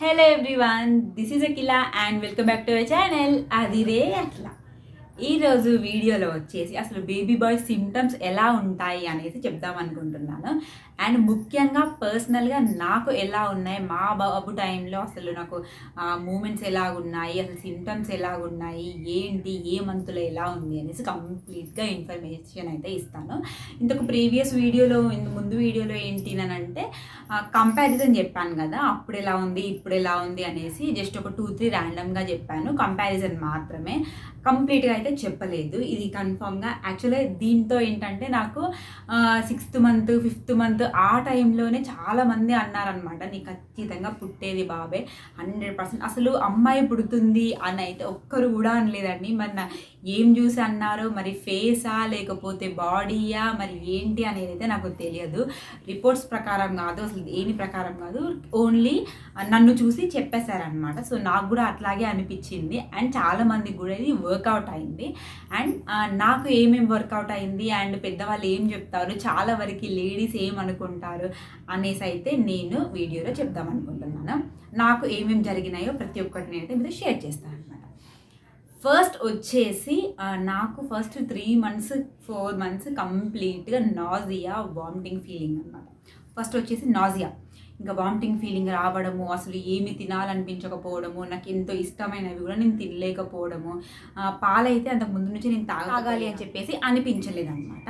Hello everyone this is Akhila and welcome back to our channel Adire Akhila. ఈరోజు వీడియోలో వచ్చేసి అసలు baby bye symptoms ఎలా ఉంటాయి అనేసి చెప్దాం అనుకుంటున్నాను. అండ్ ముఖ్యంగా పర్సనల్గా నాకు ఎలా ఉన్నాయి మా బాబు టైంలో అసలు నాకు మూమెంట్స్ ఎలా ఉన్నాయి అసలు సిమ్టమ్స్ ఎలా ఉన్నాయి ఏంటి ఏ మంత్లో ఎలా ఉంది అనేసి కంప్లీట్గా ఇన్ఫర్మేషన్ అయితే ఇస్తాను. ఇంతకు ప్రీవియస్ వీడియోలో ముందు వీడియోలో ఏంటి అని అంటే కంపారిజన్ చెప్పాను కదా అప్పుడు ఎలా ఉంది ఇప్పుడు ఎలా ఉంది అనేసి జస్ట్ ఒక టూ త్రీ ర్యాండమ్గా చెప్పాను. కంపారిజన్ మాత్రమే. కంప్లీట్గా అయితే చెప్పలేదు. ఇది కన్ఫామ్గా యాక్చువల్గా దీంతో ఏంటంటే నాకు సిక్స్త్ మంత్ ఫిఫ్త్ మంత్ ఆ టైంలోనే చాలామంది అన్నారనమాట నీ ఖచ్చితంగా పుట్టేది బాబే హండ్రెడ్ పర్సెంట్ అసలు అమ్మాయి పుడుతుంది అని అయితే ఒక్కరు కూడా అనలేదండి. మరి నా ఏం చూసి అన్నారో మరి ఫేసా లేకపోతే బాడీయా మరి ఏంటి అనేది అయితే నాకు తెలియదు. రిపోర్ట్స్ ప్రకారం కాదు. అసలు దేని ప్రకారం కాదు. ఓన్లీ నన్ను చూసి చెప్పేశారనమాట సో నాకు కూడా అట్లాగే అనిపించింది. అండ్ చాలామందికి కూడా ఇది వర్కౌట్ అయింది. అండ్ నాకు ఏమేమి వర్కౌట్ అయింది? అండ్ పెద్దవాళ్ళు ఏం చెప్తారు? చాలా వరకు లేడీస్ ఏమనుకుంటారు అనేసి అయితే నేను వీడియోలో చెప్దాం అనుకుంటున్నాను. నాకు ఏమేమి జరిగినాయో ప్రతి ఒక్కటి నేనైతే మీతో షేర్ చేస్తాను అనమాట ఫస్ట్ వచ్చేసి నాకు first three months four months కంప్లీట్గా నాజియా వామిటింగ్ ఫీలింగ్ అనమాట ఫస్ట్ వచ్చేసి నాజియా ఇంకా వామిటింగ్ ఫీలింగ్ రావడము అసలు ఏమి తినాలనిపించకపోవడము నాకు ఎంతో ఇష్టమైనవి కూడా నేను తినలేకపోవడము పాలైతే అంతకు ముందు నుంచి నేను తాగాలి అని చెప్పేసి అనిపించలేదు అనమాట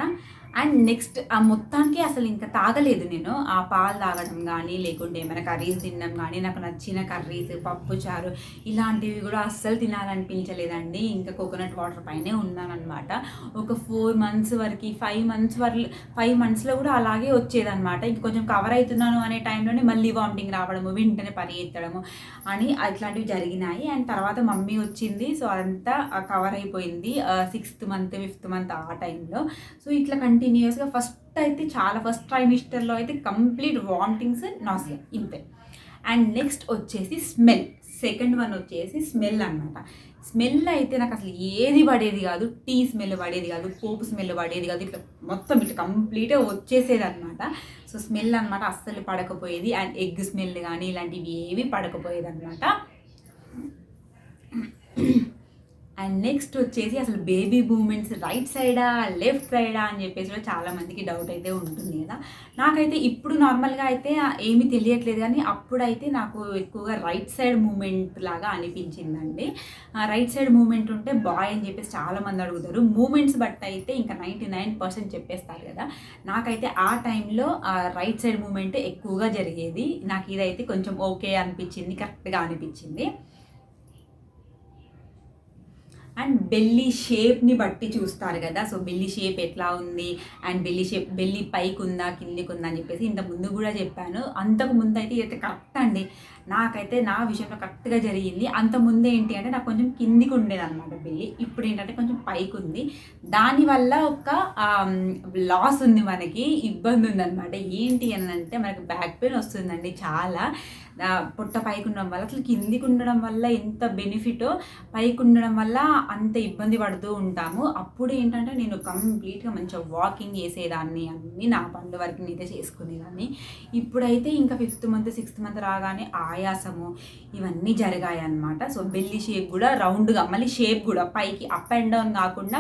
అండ్ నెక్స్ట్ ఆ మొత్తానికి అసలు ఇంకా తాగలేదు నేను. ఆ పాలు తాగడం కానీ లేకుంటే ఏమైనా కర్రీస్ తినడం కానీ నాకు నచ్చిన కర్రీస్ పప్పు చారు ఇలాంటివి కూడా అస్సలు తినాలనిపించలేదండి. ఇంకా కోకోనట్ వాటర్ పైనే ఉన్నానమాట ఒక ఫోర్ మంత్స్ వరకు ఫైవ్ మంత్స్ వరకు ఫైవ్ మంత్స్లో కూడా అలాగే వచ్చేదనమాట ఇంక కొంచెం కవర్ అవుతున్నాను అనే టైంలోనే మళ్ళీ వామిటింగ్ రావడము వెంటనే పరిగెత్తడము అని అట్లాంటివి జరిగినాయి. అండ్ తర్వాత మమ్మీ వచ్చింది. సో అదంతా కవర్ అయిపోయింది. సిక్స్త్ మంత్ ఫిఫ్త్ మంత్ ఆ టైంలో. సో ఇట్లా కంటిన్యూస్గా ఫస్ట్ అయితే చాలా ఫస్ట్ ట్రైమిస్టర్లో అయితే కంప్లీట్ వామిటింగ్స్ నాసియా ఇంతే. అండ్ నెక్స్ట్ వచ్చేసి స్మెల్ సెకండ్ వన్ వచ్చేసి స్మెల్ అన్నమాట. స్మెల్ అయితే నాకు అసలు ఏది పడేది కాదు టీ స్మెల్ పడేది కాదు పోపు స్మెల్ పడేది కాదు ఇట్లా మొత్తం ఇట్లా కంప్లీట్గా వచ్చేసేది అనమాట సో స్మెల్ అనమాట అస్సలు పడకపోయేది అండ్ ఎగ్ స్మెల్ కానీ ఇలాంటివి ఏవి పడకపోయేది అనమాట అండ్ నెక్స్ట్ వచ్చేసి అసలు బేబీ మూమెంట్స్ రైట్ సైడా లెఫ్ట్ సైడా అని చెప్పేసి కూడా చాలామందికి డౌట్ అయితే ఉంటుంది కదా. నాకైతే ఇప్పుడు నార్మల్గా అయితే ఏమీ తెలియట్లేదు కానీ అప్పుడైతే నాకు ఎక్కువగా రైట్ సైడ్ మూమెంట్ లాగా అనిపించిందండి. రైట్ సైడ్ మూమెంట్ ఉంటే బాయ్ అని చెప్పేసి చాలా మంది అడుగుతారు. మూమెంట్స్ బట్ అయితే ఇంకా నైంటీ నైన్ పర్సెంట్ చెప్పేస్తారు కదా. నాకైతే ఆ టైంలో రైట్ సైడ్ మూమెంట్ ఎక్కువగా జరిగేది. నాకు ఇదైతే కొంచెం ఓకే అనిపించింది కరెక్ట్గా అనిపించింది. అండ్ బెల్లీ షేప్ని బట్టి చూస్తారు కదా. సో బెల్లీ షేప్ ఎట్లా ఉంది? అండ్ బెల్లీ షేప్ బెల్లీ పైకి ఉందా కిందికి ఉందా అని చెప్పేసి ఇంత ముందు కూడా చెప్పాను. అంతకు ముందు అయితే ఇదైతే కరెక్ట్ అండి. నాకైతే నా విషయంలో కరెక్ట్గా జరిగింది. అంత ముందే ఏంటి అంటే నాకు కొంచెం కిందికి ఉండేది అనమాట బెల్లి ఇప్పుడు ఏంటంటే కొంచెం పైకి ఉంది దానివల్ల ఒక లాస్ ఉంది మనకి ఇబ్బంది ఉందన్నమాట. ఏంటి అని అంటే మనకి బ్యాక్ పెయిన్ వస్తుందండి చాలా. పొట్ట పైకి ఉండడం వల్ల అసలు కిందికి ఉండడం వల్ల ఎంత బెనిఫిటో పైకి ఉండడం వల్ల అంత ఇబ్బంది పడుతూ ఉంటాము. అప్పుడు ఏంటంటే నేను కంప్లీట్గా మంచిగా వాకింగ్ చేసేదాన్ని అన్నీ. నా పండు వరకు నేనైతే చేసుకునేదాన్ని. ఇప్పుడైతే ఇంకా ఫిఫ్త్ మంత్ సిక్స్త్ మంత్ రాగానే ఆ ఆయాసము ఇవన్నీ జరిగాయి అనమాట సో బెల్లి షేప్ కూడా రౌండ్గా మళ్ళీ షేప్ కూడా పైకి అప్ అండ్ డౌన్ కాకుండా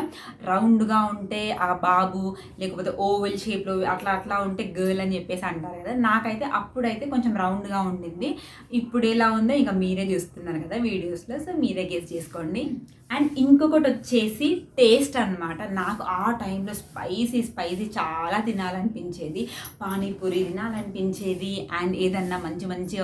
రౌండ్గా ఉంటే ఆ బాబు లేకపోతే ఓవెల్ షేప్లో అట్లా అట్లా ఉంటే గర్ల్ అని చెప్పేసి అంటారు కదా. నాకైతే అప్పుడైతే కొంచెం రౌండ్గా ఉండింది. ఇప్పుడు ఎలా ఉందో ఇంకా మీరే చూస్తున్నారు కదా వీడియోస్లో. సో మీరే గెస్ చేసుకోండి. అండ్ ఇంకొకటి వచ్చేసి టేస్ట్ అన్నమాట. నాకు ఆ టైంలో స్పైసీ స్పైసీ చాలా తినాలనిపించేది. పానీపూరి తినాలనిపించేది. అండ్ ఏదన్నా మంచి మంచి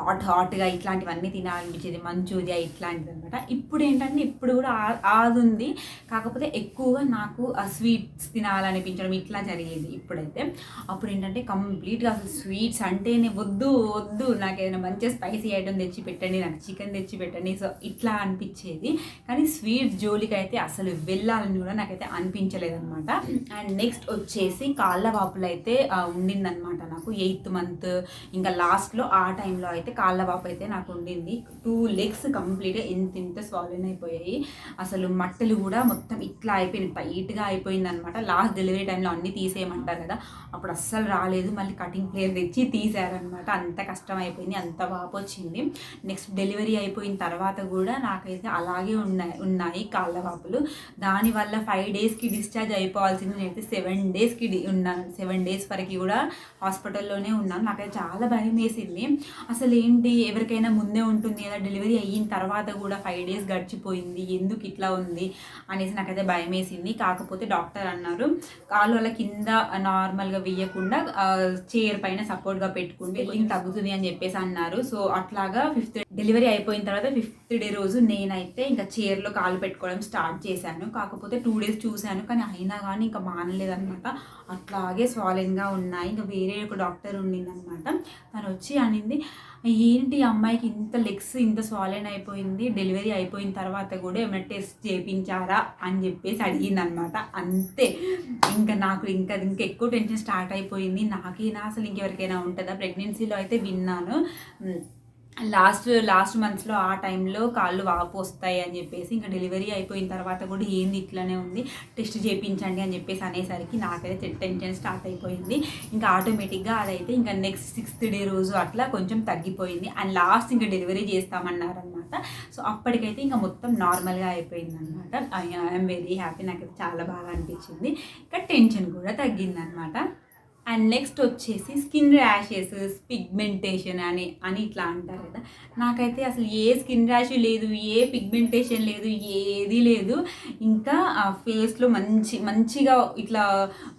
హాట్ హాట్గా ఇట్లాంటివన్నీ తినాలనిపించేది. మంచూరియా ఇట్లాంటిది అనమాట ఇప్పుడు ఏంటంటే ఇప్పుడు కూడా అది ఉంది. కాకపోతే ఎక్కువగా నాకు ఆ స్వీట్స్ తినాలనిపించడం ఇట్లా జరిగేది ఇప్పుడైతే. అప్పుడు ఏంటంటే కంప్లీట్గా అసలు స్వీట్స్ అంటేనే వద్దు వద్దు. నాకు ఏదైనా మంచిగా స్పైసీ ఐటమ్ తెచ్చి పెట్టండి నాకు చికెన్ తెచ్చి పెట్టండి. సో ఇట్లా అనిపించేది. కానీ స్వీట్స్ జోలికి అయితే అసలు వెళ్ళాలని కూడా నాకైతే అనిపించలేదనమాట అండ్ నెక్స్ట్ వచ్చేసి కాళ్ళ వాపులు అయితే ఉండిందనమాట నాకు. ఎయిత్ మంత్ ఇంకా లాస్ట్లో ఆ టైంలో అయితే కాళ్ళ వాపు అయితే నాకు ఉండింది. టూ లెగ్స్ కంప్లీట్గా ఇంత ఇంత స్వాలిన్ అయిపోయాయి. అసలు మట్టలు కూడా మొత్తం ఇట్లా అయిపోయింది టైట్గా అయిపోయింది అనమాట లాస్ట్ డెలివరీ టైంలో అన్నీ తీసేయమంటారు కదా. అప్పుడు అస్సలు రాలేదు. మళ్ళీ కటింగ్ ప్లేయర్ తెచ్చి తీసారనమాట అంత కష్టం అయిపోయింది. అంత వాపు వచ్చింది. నెక్స్ట్ డెలివరీ అయిపోయిన తర్వాత కూడా నాకైతే అలాగే ఉన్నాయి. ఉన్నాయి కాళ్ళ వాపులు దానివల్ల ఫైవ్ డేస్కి డిశ్చార్జ్ అయిపోవాల్సింది నేనైతే సెవెన్ డేస్కి డి- ఉన్నాను. సెవెన్ డేస్ వరకు కూడా హాస్పిటల్లోనే ఉన్నాను. నాకైతే చాలా భయం వేసింది. అసలు ఏంటి? ఎవరికైనా ముందే ఉంటుంది కదా డెలివరీ అయిన తర్వాత కూడా ఫైవ్ డేస్ గడిచిపోయింది. ఎందుకు ఇట్లా ఉంది? అనేసి నాకైతే భయం వేసింది. కాకపోతే డాక్టర్ అన్నారు కాళ్ళు వాళ్ళ కింద నార్మల్గా వేయకుండా చైర్ పైన సపోర్ట్గా పెట్టుకుంటే ఇంకా తగ్గుతుంది అని చెప్పేసి అన్నారు. సో అట్లాగా ఫిఫ్త్ డెలివరీ అయిపోయిన తర్వాత ఫిఫ్త్ డే రోజు నేనైతే ఇంకా చైర్లో కాలు పెట్టుకోవడం స్టార్ట్ చేశాను. కాకపోతే టూ డేస్ చూశాను. కానీ అయినా కానీ ఇంకా మానలేదన్నమాట. అట్లాగే స్వాలిన్గా ఉన్నాయి. ఇంకా వేరే ఒక డాక్టర్ ఉండిందనమాట తను వచ్చి అనింది ఏంటి అమ్మాయికి ఇంత లెగ్స్ ఇంత స్వాలిన్ అయిపోయింది? డెలివరీ అయిపోయిన తర్వాత కూడా ఏమైనా టెస్ట్ చేయించారా అని చెప్పేసి అడిగిందనమాట అంతే. ఇంకా నాకు ఇంకా ఇంకా ఎక్కువ టెన్షన్ స్టార్ట్ అయిపోయింది. నాకేనా అసలు ఇంకెవరికైనా ఉంటుందా? ప్రెగ్నెన్సీలో అయితే విన్నాను. లాస్ట్ లాస్ట్ మంత్స్లో ఆ టైంలో కాళ్ళు వాపు వస్తాయి అని చెప్పేసి ఇంకా డెలివరీ అయిపోయిన తర్వాత కూడా ఏంది ఇట్లానే ఉంది టెస్ట్ చేయించండి అని చెప్పేసి అనేసరికి నాకైతే టెన్షన్ స్టార్ట్ అయిపోయింది ఇంకా ఆటోమేటిక్గా అదైతే ఇంకా నెక్స్ట్ సిక్స్త్ డే రోజు అట్లా కొంచెం తగ్గిపోయింది అండ్ లాస్ట్ ఇంకా డెలివరీ చేస్తామన్నారనమాట సో అప్పటికైతే ఇంకా మొత్తం నార్మల్గా అయిపోయింది అనమాట ఐఎమ్ వెరీ హ్యాపీ నాకైతే చాలా బాగా అనిపించింది ఇంకా టెన్షన్ కూడా తగ్గిందనమాట అండ్ నెక్స్ట్ వచ్చేసి స్కిన్ ర్యాషెస్ పిగ్మెంటేషన్ అని అని ఇట్లా అంటారు కదా. నాకైతే అసలు ఏ స్కిన్ ర్యాష్ లేదు ఏ పిగ్మెంటేషన్ లేదు ఏది లేదు. ఇంకా ఫేస్లో మంచి మంచిగా ఇట్లా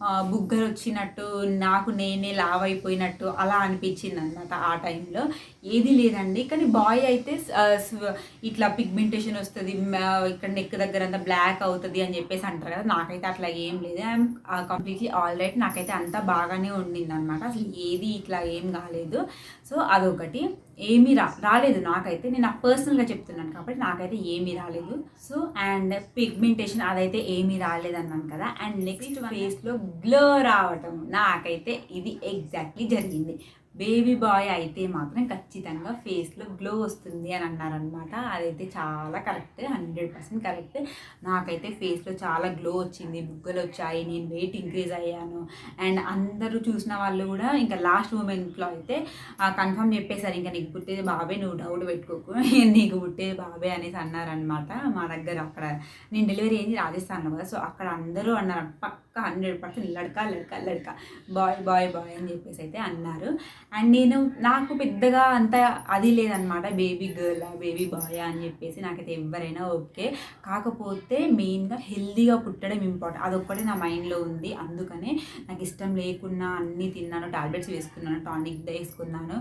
ఆ, బుగ్గలు వచ్చినట్టు నాకు నేనే లావ్ అయిపోయినట్టు అలా అనిపించింది అనమాట ఆ టైంలో. ఏది లేదండి. కానీ బాయ్ అయితే ఇట్లా పిగ్మెంటేషన్ వస్తుంది ఇక్కడ నెక్ దగ్గర అంతా బ్లాక్ అవుతుంది అని చెప్పేసి అంటారు కదా. నాకైతే అట్లా ఏం లేదు. I'm completely all right. నాకైతే అంతా బాగానే ఉండింది అనమాట అసలు ఏది ఇట్లా ఏం కాలేదు. సో అదొకటి. ఏమీ రా రాలేదు నాకైతే. నేను నాకు పర్సనల్గా చెప్తున్నాను కాబట్టి నాకైతే ఏమీ రాలేదు. సో అండ్ పిగ్మెంటేషన్ అదైతే ఏమీ రాలేదు అన్నాను కదా. అండ్ నెక్స్ట్ ఫేస్లో గ్లో రావటం నాకైతే ఇది ఎగ్జాక్ట్లీ జరిగింది. బేబీ బాయ్ అయితే మాత్రం ఖచ్చితంగా ఫేస్లో గ్లో వస్తుంది అని అన్నారనమాట అదైతే చాలా కరెక్ట్ హండ్రెడ్ పర్సెంట్ కరెక్ట్. నాకైతే ఫేస్లో చాలా గ్లో వచ్చింది బుగ్గలు వచ్చాయి నేను వెయిట్ ఇంక్రీజ్ అయ్యాను. అండ్ అందరూ చూసిన వాళ్ళు కూడా ఇంకా లాస్ట్ మూమెంట్లో అయితే కన్ఫర్మ్ చెప్పేశారు ఇంకా నీకు పుట్టేది బాబే నువ్వు డౌట్ పెట్టుకోకు నీకు పుట్టేది బాబే అనేసి అన్నారనమాట మా దగ్గర అక్కడ. నేను డెలివరీ అయింది రాజస్థాన్లో కదా సో అక్కడ అందరూ అన్నారు పక్క హండ్రెడ్ పర్సెంట్ లడక లడక లడక. బాయ్ బాయ్ బాయ్ అని చెప్పేసి అయితే అన్నారు. అండ్ నేను నాకు పెద్దగా అంత అది లేదనమాట బేబీ గర్ల్ బేబీ బాయ్ అని చెప్పేసి నాకైతే ఎవరైనా ఓకే. కాకపోతే మెయిన్గా హెల్దీగా పుట్టడం ఇంపార్టెంట్. అదొక్కటే నా మైండ్లో ఉంది. అందుకనే నాకు ఇష్టం లేకున్నా అన్నీ తిన్నాను టాబ్లెట్స్ వేసుకున్నాను టానిక్ వేసుకున్నాను.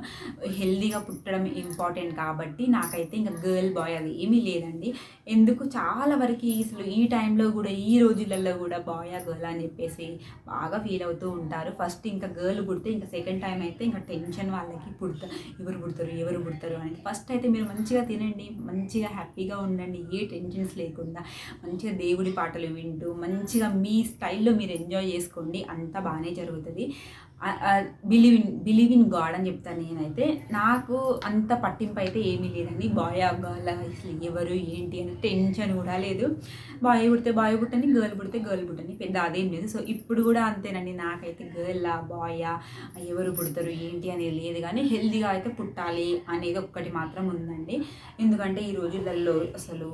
హెల్దీగా పుట్టడం ఇంపార్టెంట్ కాబట్టి నాకైతే ఇంకా గర్ల్ బాయ్ అది ఏమీ లేదండి. ఎందుకు? చాలా వరకు అసలు ఈ టైంలో కూడా ఈ రోజులలో కూడా బాయ్ గర్ల్ అని చెప్పేసి బాగా ఫీల్ అవుతూ ఉంటారు. ఫస్ట్ ఇంకా గర్ల్ పుడితే ఇంకా సెకండ్ టైం అయితే ఇంకా టెన్షన్ వాళ్ళకి పుడతారు ఎవరు పుడతారు ఎవరు పుడతారు అని ఫస్ట్ అయితే మీరు మంచిగా తినండి మంచిగా హ్యాపీగా ఉండండి ఏ టెన్షన్స్ లేకుండా మంచిగా దేవుడి పాటలు వింటూ మంచిగా మీ స్టైల్లో మీరు ఎంజాయ్ చేసుకోండి. అంతా బాగానే జరుగుతుంది. Believe in believe in God అని చెప్తాను నేనైతే. నాకు అంత పట్టింపు అయితే ఏమీ లేదండి. బాయ్ గర్ల్ అసలు ఎవరు ఏంటి అని టెన్షన్ కూడా లేదు. బాయ్ పుడితే బాయ్ పుట్టని గర్ల్ పుడితే గర్ల్ పుట్టని పెద్ద అదేం లేదు. సో ఇప్పుడు కూడా అంతేనండి. నాకైతే గర్లా బాయా ఎవరు పుడతారు ఏంటి అనేది లేదు. కానీ హెల్తీగా అయితే పుట్టాలి అనేది ఒక్కటి మాత్రం ఉందండి. ఎందుకంటే ఈ రోజులలో అసలు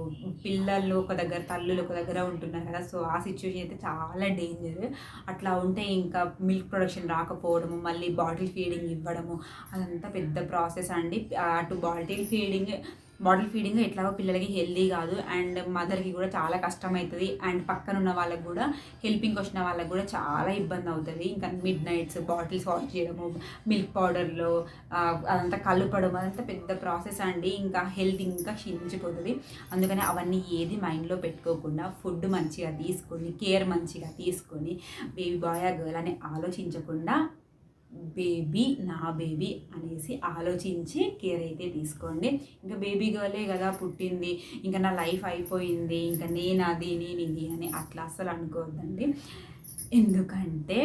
పిల్లలు ఒక దగ్గర తల్లులు ఒక దగ్గర ఉంటున్నారు కదా. సో ఆ సిచ్యువేషన్ అయితే చాలా డేంజర్ అట్లా ఉంటే ఇంకా మిల్క్ ప్రొడక్షన్ రాకపోవడము మళ్ళీ బాటిల్ ఫీడింగ్ ఇవ్వడము అదంతా పెద్ద ప్రాసెస్ అండి. అటు బాటిల్ ఫీడింగ్ బాటిల్ ఫీడింగ్ ఎట్లాగో పిల్లలకి హెల్దీ కాదు. అండ్ మదర్కి కూడా చాలా కష్టం అవుతుంది అండ్ పక్కన ఉన్న వాళ్ళకి కూడా హెల్పింగ్ వచ్చిన వాళ్ళకి కూడా చాలా ఇబ్బంది అవుతుంది. ఇంకా మిడ్ నైట్స్ బాటిల్స్ వాష్ చేయడము మిల్క్ పౌడర్లో అదంతా కలపడం అదంతా పెద్ద ప్రాసెస్ అండి. ఇంకా హెల్త్ ఇంకా క్షీణించిపోతుంది. అందుకని అవన్నీ ఏది మైండ్లో పెట్టుకోకుండా ఫుడ్ మంచిగా తీసుకొని కేర్ మంచిగా తీసుకొని బేబీ బాయ్ గర్ల్ అని ఆలోచించకుండా బేబీ నా బేబీ అనేసి ఆలోచించి కేర్ అయితే తీసుకోండి. ఇంకా బేబీ గర్లే కదా పుట్టింది ఇంకా నా లైఫ్ అయిపోయింది ఇంకా నేను అది నేను ఇది అని అట్లా అసలు అనుకోవద్దండి. ఎందుకంటే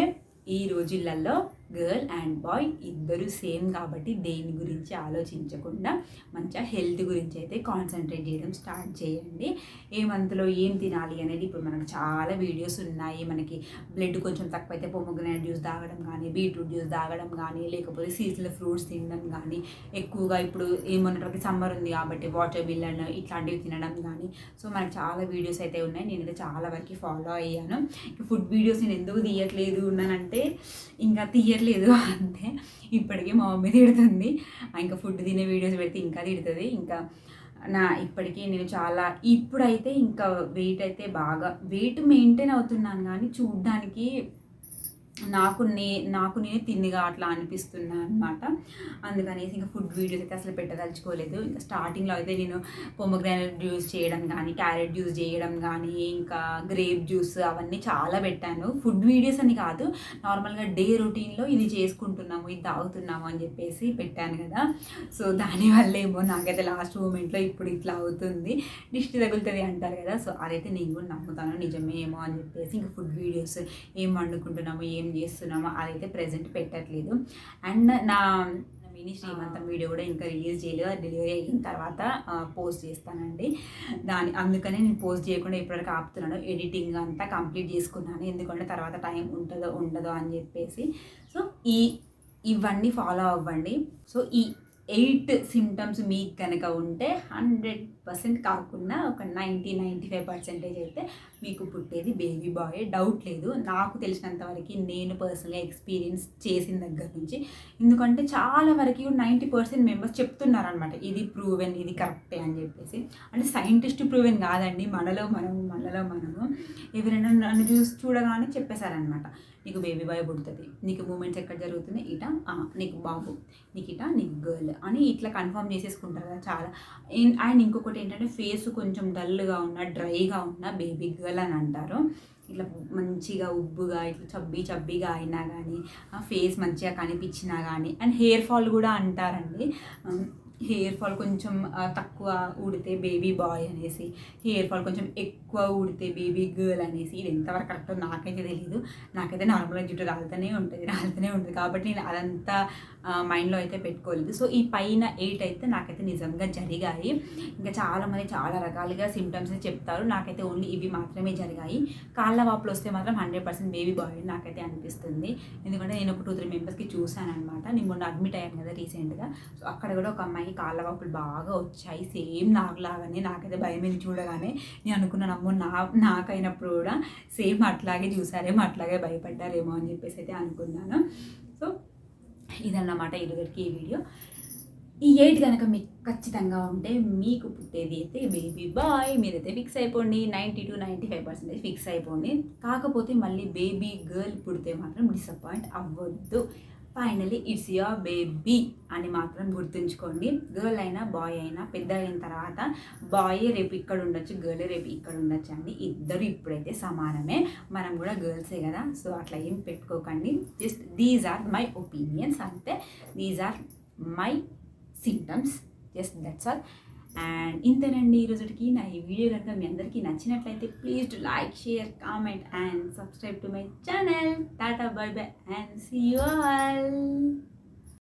ఈ రోజులలో గర్ల్ అండ్ బాయ్ ఇద్దరు సేమ్ కాబట్టి దేని గురించి ఆలోచించకుండా మంచిగా హెల్త్ గురించి అయితే కాన్సన్ట్రేట్ చేయడం స్టార్ట్ చేయండి. ఏ మంత్లో ఏం తినాలి అనేది ఇప్పుడు మనకు చాలా వీడియోస్ ఉన్నాయి. మనకి బ్లడ్ కొంచెం తక్కువైతే పొమ్మగ్రనేట్ జ్యూస్ తాగడం కానీ బీట్రూట్ జ్యూస్ తాగడం కానీ లేకపోతే సీజనల్ ఫ్రూట్స్ తినడం కానీ ఎక్కువగా ఇప్పుడు ఏమన్నటువంటి సమ్మర్ ఉంది కాబట్టి వాటర్ మిల్లన్ ఇట్లాంటివి తినడం కానీ సో మనకు చాలా వీడియోస్ అయితే ఉన్నాయి. నేనైతే చాలా వరకు ఫాలో అయ్యాను. ఫుడ్ వీడియోస్ నేను ఎందుకు తీయట్లేదు ఉన్నానంటే ఇంకా లేదు అంతే. ఇప్పటికీ మా మమ్మీ తిడుతుంది. ఇంకా ఫుడ్ తినే వీడియోస్ పెడితే ఇంకా తిడుతుంది. ఇంకా నా ఇప్పటికీ నేను చాలా ఇప్పుడైతే ఇంకా వెయిట్ అయితే బాగా వెయిట్ మెయింటైన్ అవుతున్నాను కానీ చూడ్డానికి నాకు నే నాకు నేను తిన్నిగా అట్లా అనిపిస్తున్నా అనమాట అందుకనేసి ఇంకా ఫుడ్ వీడియోస్ అయితే అసలు పెట్టదలుచుకోలేదు. ఇంకా స్టార్టింగ్లో అయితే నేను పొమగ్రానైట్ జ్యూస్ చేయడం కానీ క్యారెట్ జ్యూస్ చేయడం కానీ ఇంకా గ్రేప్ జ్యూస్ అవన్నీ చాలా పెట్టాను. ఫుడ్ వీడియోస్ అని కాదు నార్మల్గా డే రొటీన్లో ఇది చేసుకుంటున్నాము ఇది తాగుతున్నాము అని చెప్పేసి పెట్టాను కదా. సో దానివల్ల ఏమో నాకైతే లాస్ట్ మూమెంట్లో ఇప్పుడు ఇట్లా అవుతుంది. దిష్టి తగులుతుంది అంటారు కదా సో అదైతే నేను కూడా నమ్ముతాను. నిజమే ఏమో అని చెప్పేసి ఇంకా ఫుడ్ వీడియోస్ ఏం వండుకుంటున్నాము ఏం చేస్తున్నామో అదైతే ప్రజెంట్ పెట్టట్లేదు. అండ్ నా మినీ శ్రీమంతం వీడియో కూడా ఇంకా రిలీజ్ చేయలేదు. డెలివరీ అయిన తర్వాత పోస్ట్ చేస్తానండి. దాని అందుకనే నేను పోస్ట్ చేయకుండా ఇప్పటివరకు ఆపుతున్నాను. ఎడిటింగ్ అంతా కంప్లీట్ చేసుకున్నాను. ఎందుకంటే తర్వాత టైం ఉంటుందో ఉండదో అని చెప్పేసి. సో ఈ ఇవన్నీ ఫాలో అవ్వండి. సో ఈ ఎయిట్ సిమ్టమ్స్ మీకు కనుక ఉంటే హండ్రెడ్ పర్సెంట్ కాకుండా ఒక నైంటీ నైంటీ ఫైవ్ పర్సెంటేజ్ అయితే మీకు పుట్టేది బేబీ బాయ్ డౌట్ లేదు. నాకు తెలిసినంత వరకు నేను పర్సనల్గా ఎక్స్పీరియన్స్ చేసిన దగ్గర నుంచి. ఎందుకంటే చాలా వరకు నైంటీ పర్సెంట్ మెంబర్స్ చెప్తున్నారనమాట ఇది ప్రూవెన్ ఇది కరెక్టే అని చెప్పేసి. అంటే సైంటిస్ట్ ప్రూవెన్ కాదండి. మనలో మనము మనలో మనము ఎవరైనా నన్ను చూసి చూడగానే చెప్పేశారనమాట నీకు బేబీ బాయ్ పుడుతుంది నీకు మూమెంట్స్ ఎక్కడ జరుగుతుంది ఇట నీకు బాబు నీకు ఇట నీకు గర్ల్ అని ఇట్లా కన్ఫర్మ్ చేసేసుకుంటారు కదా చాలా. అండ్ ఇంకొకటి ఏంటంటే ఫేస్ కొంచెం డల్గా ఉన్న డ్రైగా ఉన్న బేబీ గర్ల్ అని అంటారు. ఇట్లా మంచిగా ఉబ్బుగా ఇట్లా చబ్బీ చబ్బీగా అయినా కానీ ఆ ఫేస్ మంచిగా కనిపించినా కానీ అండ్ హెయిర్ ఫాల్ కూడా అంటారండి. హెయిర్ ఫాల్ కొంచెం తక్కువ ఊడితే బేబీ బాయ్ అనేసి హెయిర్ ఫాల్ కొంచెం ఎక్కువ ఊడితే బేబీ గర్ల్ అనేసి ఇది ఎంతవరకు కరెక్ట్ నాకైతే తెలియదు నాకైతే నార్మల్గా జుట్టు రాలుతూనే ఉంటుంది రాలుతూనే ఉంటుంది. కాబట్టి నేను అదంతా మైండ్లో అయితే పెట్టుకోలేదు. సో ఈ పైన ఎయిట్ అయితే నాకైతే నిజంగా జరిగాయి. ఇంకా చాలామంది చాలా రకాలుగా సిమ్టమ్స్ చెప్తారు. నాకైతే ఓన్లీ ఇవి మాత్రమే జరిగాయి. కాళ్ళ వాపులు వస్తే మాత్రం హండ్రెడ్ పర్సెంట్ బేబీ బాయ్ నాకైతే అనిపిస్తుంది. ఎందుకంటే నేను ఒక టూ త్రీ మెంబర్స్కి చూశాను అనమాట నేను మొన్న అడ్మిట్ అయ్యాను కదా రీసెంట్గా సో అక్కడ కూడా ఒక అమ్మాయికి కాళ్ళ వాపులు బాగా వచ్చాయి. సేమ్ నాకులాగానే నాకైతే భయం మీద చూడగానే. నేను అనుకున్నాను అమ్మో నా నాకైనప్పుడు కూడా సేమ్ అట్లాగే చూసారేమో అట్లాగే భయపడ్డారేమో అని చెప్పేసి అయితే అనుకున్నాను. ఇదన్నమాట ఈరోజుకి ఈ వీడియో. ఈ ఎయిట్ కనుక మీకు ఖచ్చితంగా ఉంటే మీకు పుట్టేది అయితే బేబీ బాయ్ మీరైతే ఫిక్స్ అయిపోండి. Ninety two ninety five percentage fix అయిపోండి. కాకపోతే మళ్ళీ బేబీ గర్ల్ పుడితే మాత్రం డిసప్పాయింట్ అవ్వద్దు. ఫైనలీ ఇట్స్ యువర్ బేబీ అని మాత్రం గుర్తుంచుకోండి. గర్ల్ అయినా బాయ్ అయినా పెద్ద అయిన తర్వాత బాయ్ రేపు ఇక్కడ ఉండొచ్చు గర్ల్ రేపు ఇక్కడ ఉండొచ్చు అండి. ఇద్దరు ఇప్పుడైతే సమానమే. మనం కూడా గర్ల్సే కదా సో అట్లా ఏం పెట్టుకోకండి. Just these are my opinions అంతే. These are my symptoms just that's all and ఇంతేనండి ఈరోజుకి నా ఈ వీడియో కనుక మీ అందరికీ నచ్చినట్లయితే please to like share comment and subscribe to my channel. Tata bye bye and see you all.